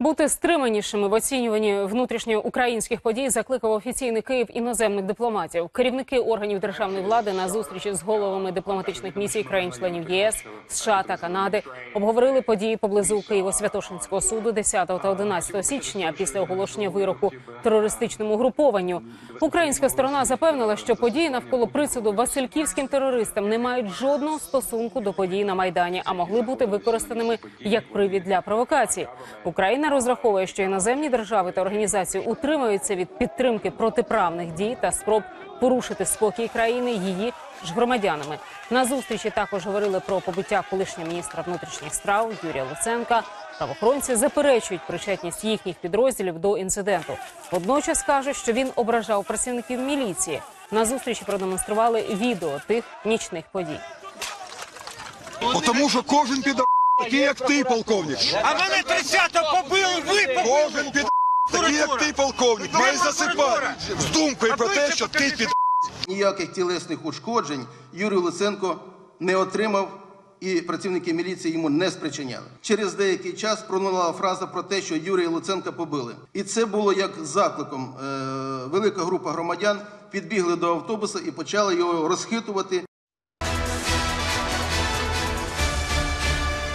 Бути стриманішими в оцінюванні внутрішньоукраїнських подій закликав офіційний Київ іноземних дипломатів. Керівники органів державної влади на зустрічі з головами дипломатичних місій країн-членів ЄС, США та Канади обговорили події поблизу Києво-Святошинського суду 10 та 11 січня після оголошення вироку терористичному групованню. Українська сторона запевнила, що події навколо присуду васильківським терористам не мають жодного стосунку до подій на майдані, а могли бути використаними як привід для провокації. Україна розраховує, що іноземні держави та організації утримаються від підтримки протиправних дій та спроб порушити спокій країни її ж громадянами. На зустрічі також говорили про побиття колишнього міністра внутрішніх справ Юрія Луценка. Правоохоронці заперечують причетність їхніх підрозділів до інциденту. Водночас кажуть, що він ображав працівників міліції. На зустрічі продемонстрували відео тих нічних подій. Тому що кожен піда такий, як ти, полковник. А мене 30-го побили, ви побили. Кожен піда такий, як ти, полковник, має засипати з думкою про те, що ти піда. Ніяких тілесних ушкоджень Юрій Луценко не отримав і працівники міліції йому не спричиняли. Через деякий час пролунала фраза про те, що Юрія Луценка побили. І це було як закликом. Е, велика група громадян підбігли до автобуса і почали його розхитувати